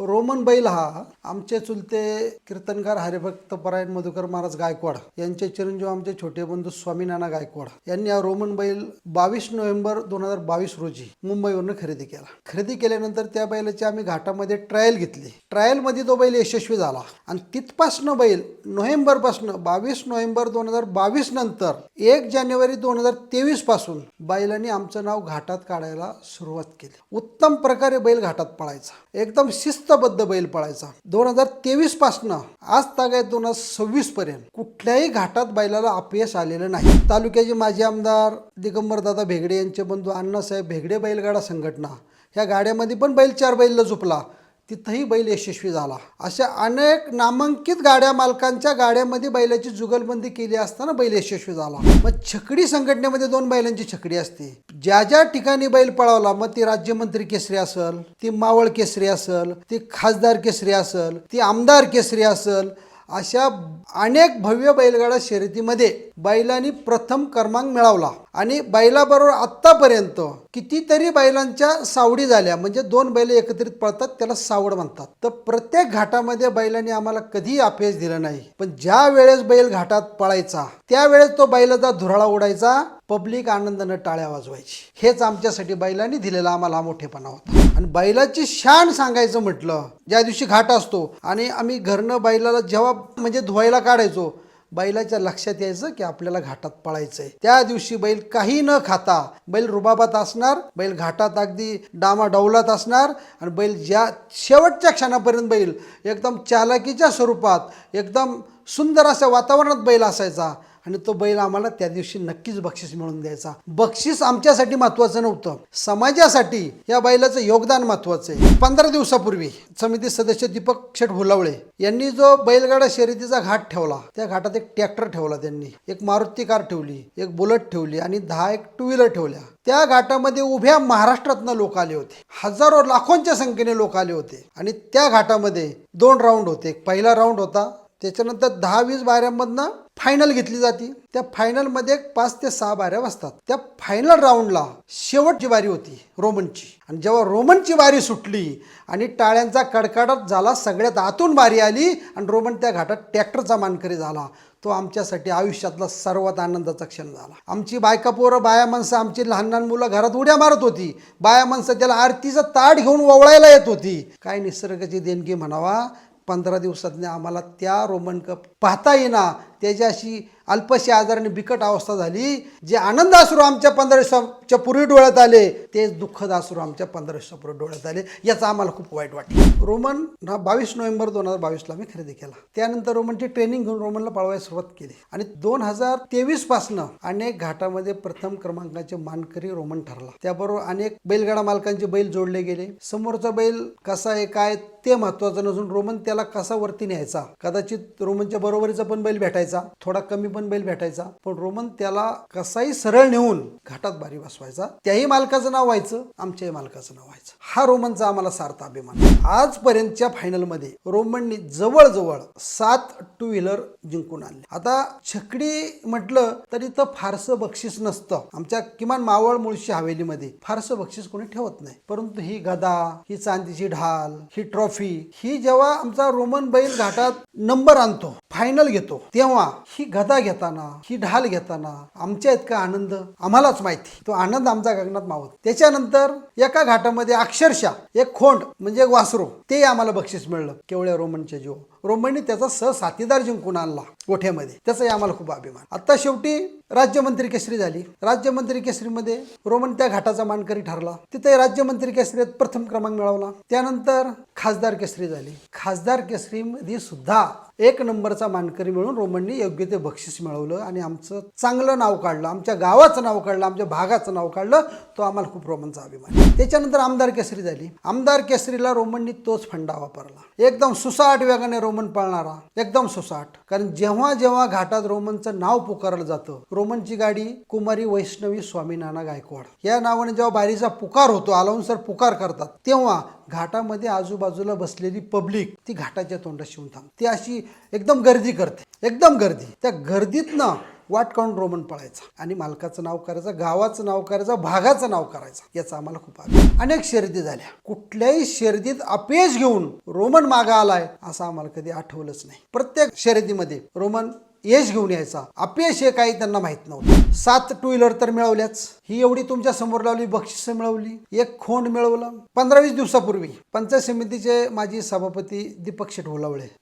Roman बैल हा आमचे चुलते कीर्तनकार हरिभक्त परायण मधुकर महाराज गायकवाड यांचे चिरंजीव आमचे छोटे बंधू स्वामीनाना गायकवाड यांनी हा रोमन बैल बावीस नोव्हेंबर दोन हजार बावीस रोजी मुंबईवरून खरेदी केला. खरेदी केल्यानंतर त्या बैलाची आम्ही घाटामध्ये ट्रायल घेतली. ट्रायलमध्ये तो बैल यशस्वी झाला. आणि तिथपासनं बैल नोव्हेंबरपासनं बावीस नोव्हेंबर दोन हजार बावीस नंतर एक जानेवारी दोन हजार तेवीसपासून बैलांनी आमचं नाव घाटात काढायला सुरुवात केली. उत्तम प्रकारे बैल घाटात पळायचा. एकदम शिस्त शिस्तबद्ध बैल पळायचा. दोन हजार तेवीस पासनं आज तागायत दोन हजार सव्वीस पर्यंत कुठल्याही घाटात बैलाला अपयश आलेलं नाही. तालुक्याचे माजी आमदार दिगंबरदादा भेगडे यांचे बंधू अण्णासाहेब भेगडे बैलगाडा संघटना ह्या गाड्यामध्ये पण बैल चार बैलला झोपला. तिथंही बैल यशस्वी झाला. अशा अनेक नामांकित गाड्या मालकांच्या गाड्यामध्ये बैलाची जुगलबंदी केली असताना बैल यशस्वी झाला. मग छकडी संघटनेमध्ये दोन बैलांची छकडी असते. ज्या ज्या ठिकाणी बैल पळवला मग ती राज्यमंत्री केसरी असल ती मावळ केसरी असल ती खासदार केसरी असल ती आमदार केसरी असल अशा अनेक भव्य बैलगाडा शर्यतीमध्ये बैलांनी प्रथम क्रमांक मिळवला. आणि बैलाबरोबर आत्तापर्यंत कितीतरी बैलांच्या सावडी झाल्या. म्हणजे दोन बैल एकत्रित पळतात त्याला सावड म्हणतात. तर प्रत्येक घाटामध्ये बैलांनी आम्हाला कधीही अपयश दिलं नाही. पण ज्या वेळेस बैल घाटात पळायचा त्यावेळेस तो बैलाचा धुराळा उडायचा पब्लिक आनंदानं टाळ्या वाजवायची. हेच आमच्यासाठी बैलांनी दिलेला आम्हाला मोठेपणा होता. आणि बैलाची शान सांगायचं म्हटलं ज्या दिवशी घाट असतो आणि आम्ही घरनं बैलाला जेव्हा म्हणजे धुवायला काढायचो बैलाच्या लक्षात यायचं की आपल्याला घाटात पळायचंय. त्या दिवशी बैल काही न खाता बैल रुबाबात असणार बैल घाटात अगदी डामा डौलात असणार आणि बैल ज्या शेवटच्या क्षणापर्यंत बैल एकदम चालाकीच्या स्वरूपात एकदम सुंदर अशा वातावरणात बैल असायचा. आणि तो बैल आम्हाला त्या दिवशी नक्कीच बक्षीस मिळवून द्यायचा. बक्षीस आमच्यासाठी महत्त्वाचं नव्हतं. समाजासाठी या बैलाचं योगदान महत्त्वाचं आहे. पंधरा दिवसापूर्वी समिती सदस्य दीपक शेठ भुलावळे यांनी जो बैलगाडा शर्यतीचा घाट ठेवला त्या घाटात एक ट्रॅक्टर ठेवला त्यांनी. एक मारुती कार ठेवली एक बुलेट ठेवली आणि दहा एक टू व्हीलर ठेवल्या. त्या घाटामध्ये उभ्या महाराष्ट्रातनं लोक आले होते. हजारो लाखोंच्या संख्येने लोक आले होते. आणि त्या घाटामध्ये दोन राऊंड होते. एक पहिला राऊंड होता. त्याच्यानंतर दहा वीस बाऱ्यांमधनं फायनल घेतली जाते. त्या फायनलमध्ये पाच ते सहा बाऱ्या वाजतात त्या फायनल राऊंडला शेवटची बारी होती रोमनची. आणि जेव्हा रोमनची बारी सुटली आणि टाळ्यांचा कडकडत झाला सगळ्यात आतून बारी आली आणि रोमन त्या घाटात ट्रॅक्टरचा मानकरी झाला. तो आमच्यासाठी आयुष्यातला सर्वात आनंदाचा क्षण झाला. आमची बायका पोरं बाया माणसं आमची लहान लहान मुलं घरात उड्या मारत होती. बाया माणसं त्याला आरतीचं ताट घेऊन ओवळायला येत होती. काय निसर्गाची देणगी म्हणावा पंधरा दिवसातने आम्हाला त्या रोमन कप पाहता येईना. त्याच्याशी अल्पशी आजाराने बिकट अवस्था झाली. जे आनंद अश्रू आमच्या पंधरा दिवसाच्या पूर्वी डोळ्यात आले तेच दुःखद अश्रू आमच्या पंधरा दिवसापूर्वी डोळ्यात आले. याचा आम्हाला खूप वाईट वाटलं. रोमन हा बावीस नोव्हेंबर दोन हजार बावीसला मी खरेदी केला. त्यानंतर रोमनची ट्रेनिंग घेऊन रोमनला पळवायला सुरुवात केली. आणि दोन हजार तेवीस पासनं अनेक घाटामध्ये प्रथम क्रमांकाचे मानकरी रोमन ठरला. त्याबरोबर अनेक बैलगाडा मालकांचे बैल जोडले गेले. समोरचा बैल कसा आहे काय ते महत्वाचं नसून रोमन त्याला कसा वरती न्यायचा? कदाचित रोमनच्या बरोबर बरोबरीचा पण बैल भेटायचा थोडा कमी पण बैल भेटायचा पण रोमन त्याला कसाही सरळ नेऊन घाटात बारी बसवायचा. त्याही मालकाचं नाव व्हायचं आमच्याही मालकाचं नाव व्हायचं. हा रोमनचा आम्हाला सार्थ अभिमान आजपर्यंतच्या फायनलमध्ये रोमननी जवळजवळ सात टू व्हीलर जिंकून आणले. आता छकडी म्हटलं तरी तर फारसं बक्षीस नसतं. आमच्या किमान मावळ मुळशी हवेलीमध्ये फारसं बक्षीस कोणी ठेवत नाही. परंतु ही गदा ही चांदीची ढाल ही ट्रॉफी ही जेव्हा आमचा रोमन बैल घाटात नंबर आणतो फायनल घेतो. तेव्हा ही गदा घेताना ही ढाल घेताना आमच्या इतका आनंद आम्हालाच माहिती. तो आनंद आमचा गगनात मावत. त्याच्यानंतर एका घाटामध्ये अक्षरशः एक खोंड म्हणजे एक वासरू ते आम्हाला बक्षीस मिळलं केवळ्या रोमनच्या जीव. रोमनने त्याचा सहसाथीदार जिंकून आणला गोठ्यामध्ये. त्याचाही आम्हाला खूप अभिमान. आता शेवटी राज्यमंत्री केसरी झाली. राज्यमंत्री केसरीमध्ये रोमन त्या घाटाचा मानकरी ठरला. तिथे राज्यमंत्री केसरीत प्रथम क्रमांक मिळवला. त्यानंतर खासदार केसरी झाली. खासदार केसरीमध्ये सुद्धा एक नंबरचा मानकरी मिळून रोमननी योग्य ते बक्षीस मिळवलं आणि आमचं चांगलं नाव काढलं. आमच्या गावाचं नाव काढलं. आमच्या भागाचं नाव काढलं. तो आम्हाला खूप रोमनचा अभिमान त्याच्यानंतर आमदार केसरी झाली. आमदार केसरीला रोमननी तोच फंडा वापरला. एकदम सुसाट वेगाने रोमन पळणारा. एकदम सुसाट. कारण जेव्हा जेव्हा घाटात रोमनचं नाव पुकारलं जातं रोमनची गाडी कुमारी वैष्णवी स्वामी नाना गायकवाड. या नावाने जेव्हा बारीचा पुकार होतो अलाउन्सर पुकार करतात तेव्हा घाटामध्ये आजूबाजूला बसलेली पब्लिक ती घाटाच्या तोंडाशी शिवून थांबते. ती अशी एकदम गर्दी करते. एकदम गर्दी. त्या गर्दीतनं वाटकाऊन रोमन पळायचा. आणि मालकाचं नाव करायचं गावाचं नाव करायचं भागाचं नाव करायचं याचा आम्हाला खूप आग्रह अनेक शर्दी झाल्या. कुठल्याही शर्दीत अपयश घेऊन रोमन मागा आलाय असं आम्हाला कधी आठवलंच नाही. प्रत्येक शर्यतीमध्ये रोमन यश घेऊन यायचा. अपयश हे काही त्यांना माहीत नव्हतं. सात टू व्हीलर तर मिळवल्याच. ही एवढी तुमच्यासमोर लावली बक्षिस मिळवली एक खोंड मिळवलं. पंधरा वीस दिवसापूर्वी पंचायत समितीचे माजी सभापती दीपक शेठ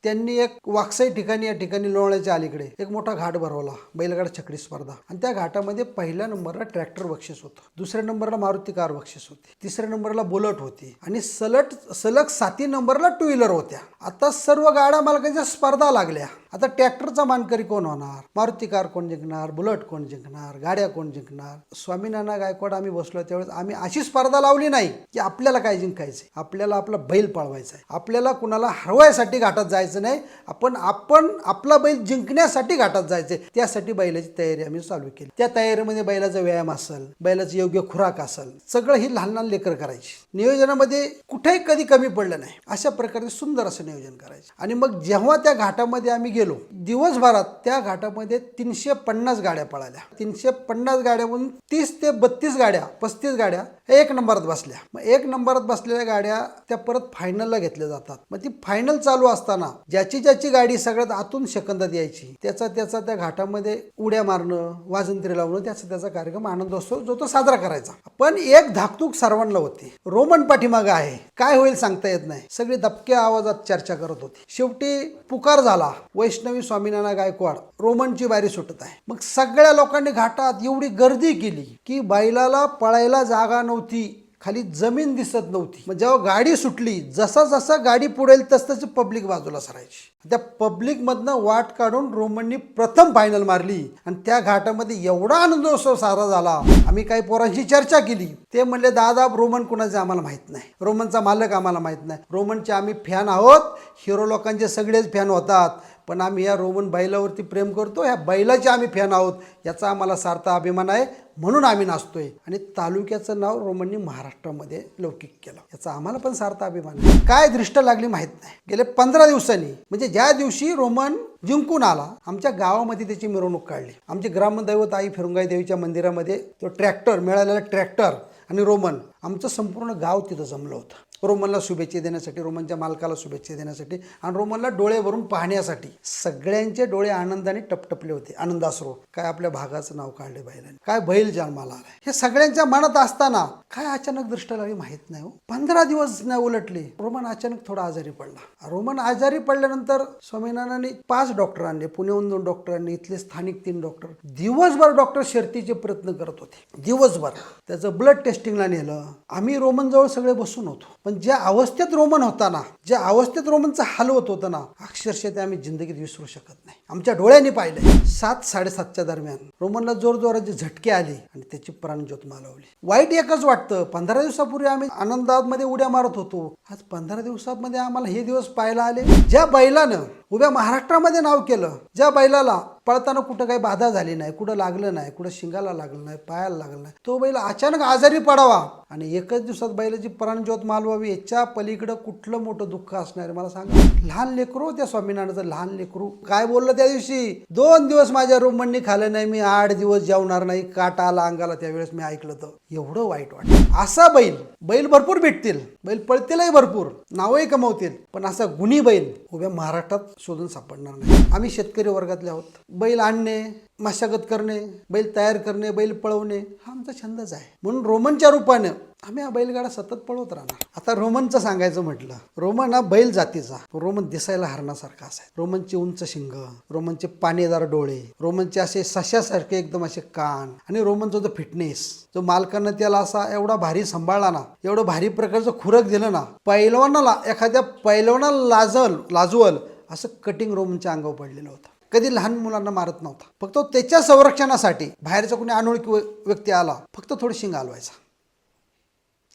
त्यांनी एक वाकसाई ठिकाणी या ठिकाणी लोणाच्या अलीकडे एक मोठा घाट भरवला बैलगाडा छकडी स्पर्धा. आणि त्या घाटामध्ये पहिल्या नंबरला ट्रॅक्टर बक्षीस होतं दुसऱ्या नंबरला मारुती कार बक्षीस होती तिसऱ्या नंबरला बुलट होती आणि सलट सलग साती नंबरला टू व्हीलर होत्या. आता सर्व गाड्या मालकांच्या स्पर्धा लागल्या. आता ट्रॅक्टरचा मानकरी कोण होणार? मारुती कार कोण जिंकणार? बुलट कोण जिंकणार? गाड्या कोण जिंकणार? स्वामी स्वामीनाना गायकवाड आम्ही बसलो त्यावेळेस आम्ही अशी स्पर्धा लावली नाही की आपल्याला काय जिंकायचं आपल्याला आपला बैल पळवायचा आहे आपल्याला कुणाला हरवायसाठी घाटात जायचं नाही. आपण आपण आपला बैल जिंकण्यासाठी घाटात जायचंय. त्यासाठी बैलाची तयारी आम्ही चालू केली. त्या तयारीमध्ये बैलाचा व्यायाम असेल बैलाचं योग्य खुराक असेल सगळं ही लहान लहान लेकर करायची. नियोजनामध्ये कुठेही कधी कमी पडलं नाही. अशा प्रकारे सुंदर असं नियोजन करायचं. आणि मग जेव्हा त्या घाटामध्ये आम्ही गेलो दिवसभरात त्या घाटामध्ये तीनशे पन्नास गाड्या पळाल्या. तीनशे पन्नास गाड्यामधून तीस ते बत्तीस गाड्या पस्तीस गाड्या एक नंबरात बसल्या. मग एक नंबरात बसलेल्या गाड्या त्या परत फायनलला घेतल्या जातात. मग ती फायनल चालू असताना ज्याची ज्याची गाडी सगळ्यात आतून शकंदात यायची त्याचा त्याचा त्या घाटामध्ये उड्या मारणं वाजंत्री लावणं त्याचा त्याचा कार्यक्रम आनंद असतो जो तो साजरा करायचा. पण एक धाकतूक सर्वांना होती. रोमन पाठीमागं आहे. काय होईल सांगता येत नाही. सगळी दबक्या आवाजात चर्चा करत होती. शेवटी पुकार झाला. वैष्णवी स्वामीनाना गायकवाड रोमनची बारी सुटत आहे. मग सगळ्या लोकांनी घाटात एवढी गर्दी केली की बैलाला पळायला जागा नव्हती खाली जमीन दिसत नव्हती. मग जेव्हा गाडी सुटली जसा जसा गाडी पुढेल तस तसं पब्लिक बाजूला सरायची. त्या पब्लिकमधनं वाट काढून रोमननी प्रथम फायनल मारली. आणि त्या घाटामध्ये एवढा आनंदोत्सव सारा झाला. आम्ही काही पोरांशी चर्चा केली. ते म्हणले दादा रोमन कुणाचे आम्हाला माहीत नाही. रोमनचा मालक आम्हाला माहीत नाही. रोमनचे आम्ही फॅन आहोत. हिरो लोकांचे सगळेच फॅन होतात. पण आम्ही या रोमन बैलावरती प्रेम करतो ह्या बैलाचे आम्ही फॅन आहोत याचा आम्हाला सार्थ अभिमान आहे म्हणून आम्ही नाचतोय. आणि तालुक्याचं नाव रोमननी महाराष्ट्रामध्ये लौकिक केलं. याचा आम्हाला पण सार्थ अभिमान आहे. काय दृष्ट लागली माहीत नाही. गेले पंधरा दिवसांनी म्हणजे ज्या दिवशी रोमन जिंकून आला आमच्या गावामध्ये त्याची मिरवणूक काढली. आमची ग्रामदैवत आई फिरुंगाई देवीच्या मंदिरामध्ये तो ट्रॅक्टर मिळालेला ट्रॅक्टर आणि रोमन आमचं संपूर्ण गाव तिथं जमलं होतं. रोमनला शुभेच्छा देण्यासाठी रोमनच्या मालकाला शुभेच्छा देण्यासाठी आणि रोमनला डोळे भरून पाहण्यासाठी. सगळ्यांचे डोळे आनंदाने टपटपले होते. आनंदाश्रू. काय आपल्या भागाचं नाव काढले बैलाने काय बैल जन्माला आलाय. हे सगळ्यांच्या मनात असताना काय अचानक दृष्ट लागली माहीत नाही हो. पंधरा दिवस नाही उलटले रोमन अचानक थोडा आजारी पडला. रोमन आजारी पडल्यानंतर स्वामीनारायणांनी पाच डॉक्टरांनी पुण्याहून दोन डॉक्टरांनी इथले स्थानिक तीन डॉक्टर दिवसभर डॉक्टर शर्तीचे प्रयत्न करत होते. दिवसभर. त्याचं ब्लड टेस्टिंगला नेलं. आम्ही रोमन जवळ सगळे बसून होतो. पण ज्या अवस्थेत रोमन होता ना ज्या अवस्थेत रोमनचा हाल होत होतं ना अक्षरशः ते आम्ही जिंदगीत विसरू शकत नाही. आमच्या डोळ्यांनी पाहिलंय. सात साडेसातच्या दरम्यान रोमनला जोर जोराचे झटके आले आणि त्याची प्राणज्योत मालवली. वाईट एकच वाटतं. पंधरा दिवसापूर्वी आम्ही आनंदामध्ये उड्या मारत होतो. आज पंधरा दिवसामध्ये आम्हाला हे दिवस पाहायला आले. ज्या बैलानं उभ्या महाराष्ट्रामध्ये नाव केलं ज्या बैलाला पळताना कुठं काही बाधा झाली नाही कुठं लागलं नाही कुठं शिंगाला लागलं नाही पायाला लागलं नाही. तो बैल अचानक आजारी पडावा. आणि एकच दिवसात बैलाची प्राणज्योत मालवावी याच्या पलीकडं कुठलं मोठं दुःख असणार मला सांग. लहान लेकरू त्या स्वामीनारायणाचं लहान लेकरू. काय बोललं त्या दिवशी? दोन दिवस माझ्या रोमननी खाल्लं नाही मी आठ दिवस जेवणार नाही काटा आला अंगाला त्यावेळेस मी ऐकलं तर एवढं वाईट वाटतं असा बैल बैल भरपूर भेटतील. बैल पळतीलही भरपूर. नावही कमवतील. पण असा गुणी बैल उभ्या महाराष्ट्रात शोधून सापडणार नाही. आम्ही शेतकरी वर्गातले आहोत. बैल आणणे मशागत करणे बैल तयार करणे बैल पळवणे हा आमचा छंदच आहे. म्हणून रोमनच्या रूपानं आम्ही हा बैलगाडा सतत पळवत राहणार. आता रोमनचं सांगायचं म्हटलं रोमन हा बैल जातीचा रोमन दिसायला हरणासारखा असाय रोमनचे उंच शिंग रोमनचे पाणीदार डोळे रोमनचे असे सशासारखे एकदम असे कान आणि रोमनचा जो फिटनेस जो मालकानं त्याला असा एवढा भारी सांभाळला ना एवढं भारी प्रकारचं खुरक दिलं ना पैलवानाला एखाद्या पैलवानाला लाजल लाजवल असं कटिंग रोमनच्या अंगावर पडलेलं होतं. कधी लहान मुलांना मारत नव्हता. फक्त त्याच्या संरक्षणासाठी बाहेरचा कोणी अनोळखी व्य- व्यक्ती आला फक्त थोडी शिंग हलवायचा.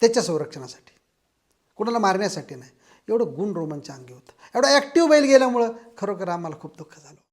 त्याच्या संरक्षणासाठी. कुणाला मारण्यासाठी नाही. एवढं गुण रोमनच्या अंगी होतं. एवढं ॲक्टिव्ह बैल गेल्यामुळं खरोखर आम्हाला खूप दुःख झालं.